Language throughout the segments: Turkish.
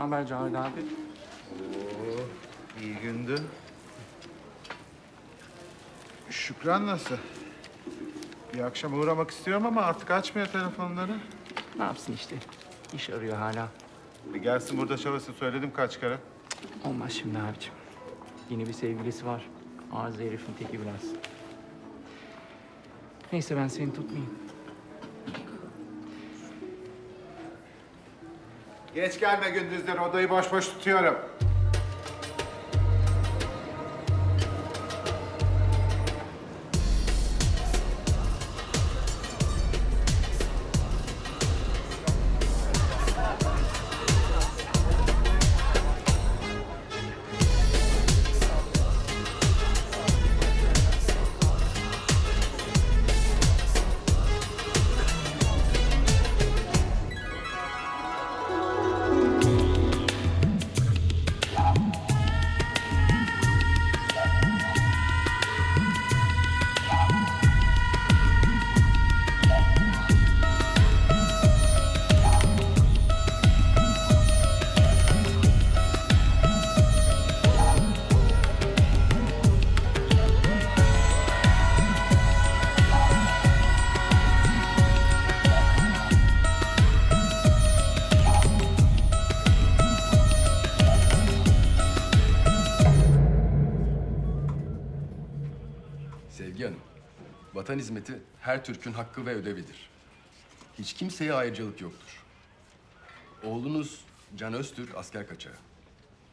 haber Cavit abi? Oo, iyi gündü. Şükran nasıl? Bir akşam uğramak istiyorum ama artık açmıyor telefonları. Ne yapsın işte? İş arıyor hala. E gelsin burada çalışsın söyledim kaç kere. Olmaz şimdi abicim. Yeni bir sevgilisi var. Arıza herifin teki biraz. Neyse ben seni tutmayayım. Geç gelme gündüzleri odayı boş boş tutuyorum. Vatan hizmeti her Türk'ün hakkı ve ödevidir. Hiç kimseye ayrıcalık yoktur. Oğlunuz Can Öztürk asker kaçağı.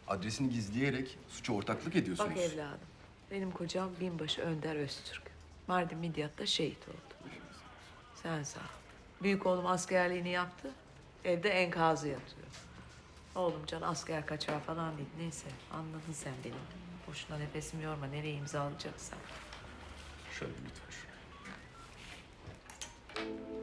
Adresini gizleyerek suça ortaklık ediyorsunuz. Bak evladım, benim kocam binbaşı Önder Öztürk. Mardin Midyat'ta şehit oldu. Sen sağ ol. Büyük oğlum askerliğini yaptı, evde enkazı yatıyor. Oğlum Can asker kaçağı falan değil. Neyse, anladın sen beni. Boşuna nefesimi yorma, nereye imzalayacaksan. Şöyle lütfen şuraya. Thank you.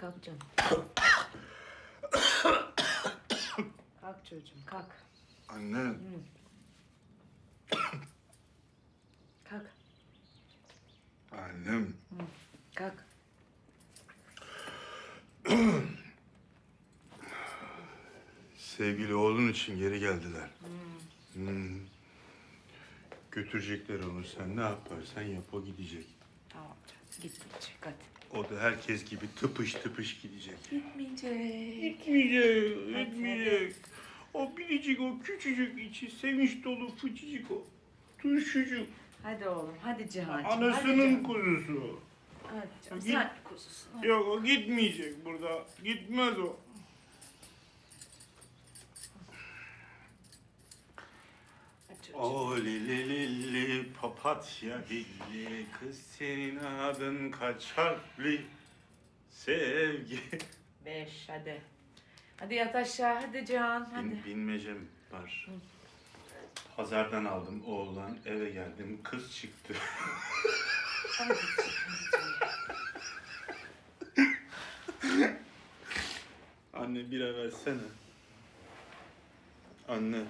Kalk canım. kalk çocuğum kalk. Anne. Kalk. Annem. Kalk. Sevgili oğlun için geri geldiler. Hmm. Götürecekler onu. Sen ne yaparsan yap o gidecek. Tamam canım. Gitmeyecek hadi. O da herkes gibi tıpış tıpış gidecek. Gitmeyecek. Gitmeyecek, gitmeyecek. O biricik, o küçücük içi sevinç dolu fıçıcık o. Turşucuk. Hadi oğlum hadi Cihan'cığım. Anasının Hadi, kuzusu. canım. hadi canım. Git. Sen kuzusun. hadi. Yok o gitmeyecek burada. Gitmez o. Hadi çocuğum. O lili lili papatya dilli kız senin adın kaç harfli sevgi. Beş hadi. Hadi yat aşağı hadi Cihan hadi. Bin, bilmecem var. Pazardan aldım oğlan eve geldim kız çıktı. Hadi Anne bira versene. Anne.